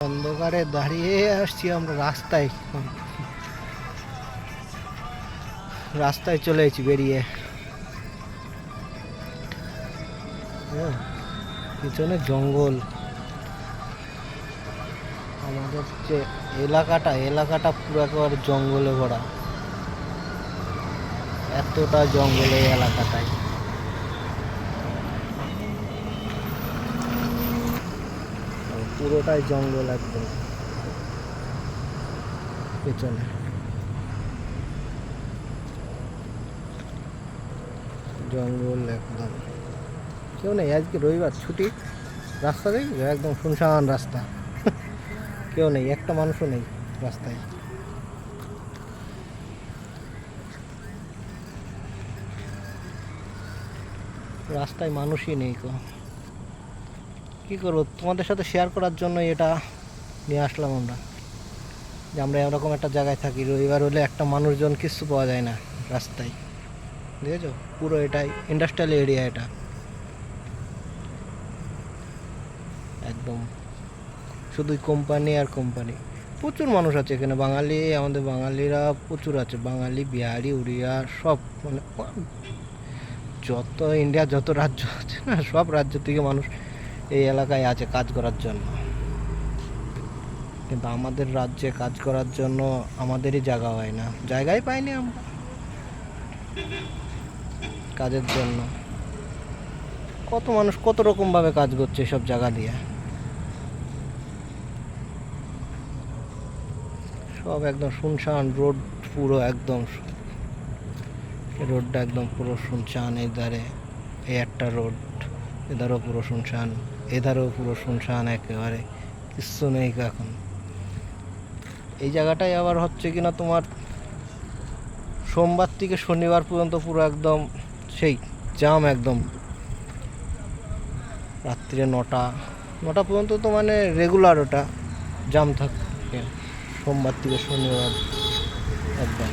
অন্ধকারে দাঁড়িয়ে আসছি আমরা রাস্তায়। রাস্তায় চলে এসেছি বেরিয়ে। ও, পিছনে জঙ্গল। আমাদের যে এলাকাটা এলাকাটা পুরো একেবারে জঙ্গলে ভরা। এতটা জঙ্গল এলাকাটায়। পুরোটাই জঙ্গল একদম। পেছনে। জঙ্গল একদম। কেউ নেই, আজকে রবিবার ছুটি। রাস্তা দেখি একদম শুনশান রাস্তা। কেউ নেই, একটা মানুষও নেই রাস্তায়। রাস্তায় মানুষই নেই কো কী করব? তোমাদের সাথে শেয়ার করার জন্য এটা নিয়ে আসলাম আমরা। যে আমরা এরকম একটা জায়গায় থাকি, রবিবার হলে একটা মানুষজন কিচ্ছু পাওয়া যায় না রাস্তায়। দেখেছ? পুরো এটাই ইন্ডাস্ট্রিয়াল এরিয়া এটা। একদম। শুধুই কোম্পানি আর কোম্পানি প্রচুর মানুষ আছে এখানে। বাঙালি, আমাদের বাঙালিরা প্রচুর আছে। বাঙালি, বিহারি, উড়িয়া, সব মানে যত ইন্ডিয়া যত রাজ্য আছে না, সব রাজ্য থেকে মানুষ এই এলাকায় আছে কাজ করার জন্য। কিন্তু আমাদের রাজ্যে কাজ করার জন্য আমাদেরই জায়গা হয় না। জায়গাই পাইনি আমরা। কাজের জন্য। কত মানুষ কত রকমভাবে কাজ করছে সব জায়গা দিয়ে। সব একদম শুনশান, রোড পুরো একদম রোডটা একদম পুরো শুনশান এই ধারে। এই একটা রোড। এধারও পুরো শুনশান, এধারও পুরো শুনশান একেবারে, কিচ্ছু নেই এখন। এই জায়গাটাই আবার হচ্ছে কিনা তোমার সোমবার থেকে শনিবার পর্যন্ত পুরো একদম সেই জাম একদম। রাত্রে নটা নটা পর্যন্ত তো মানে রেগুলার ওটা জাম থাকে, সোমবার থেকে শনিবার একদম।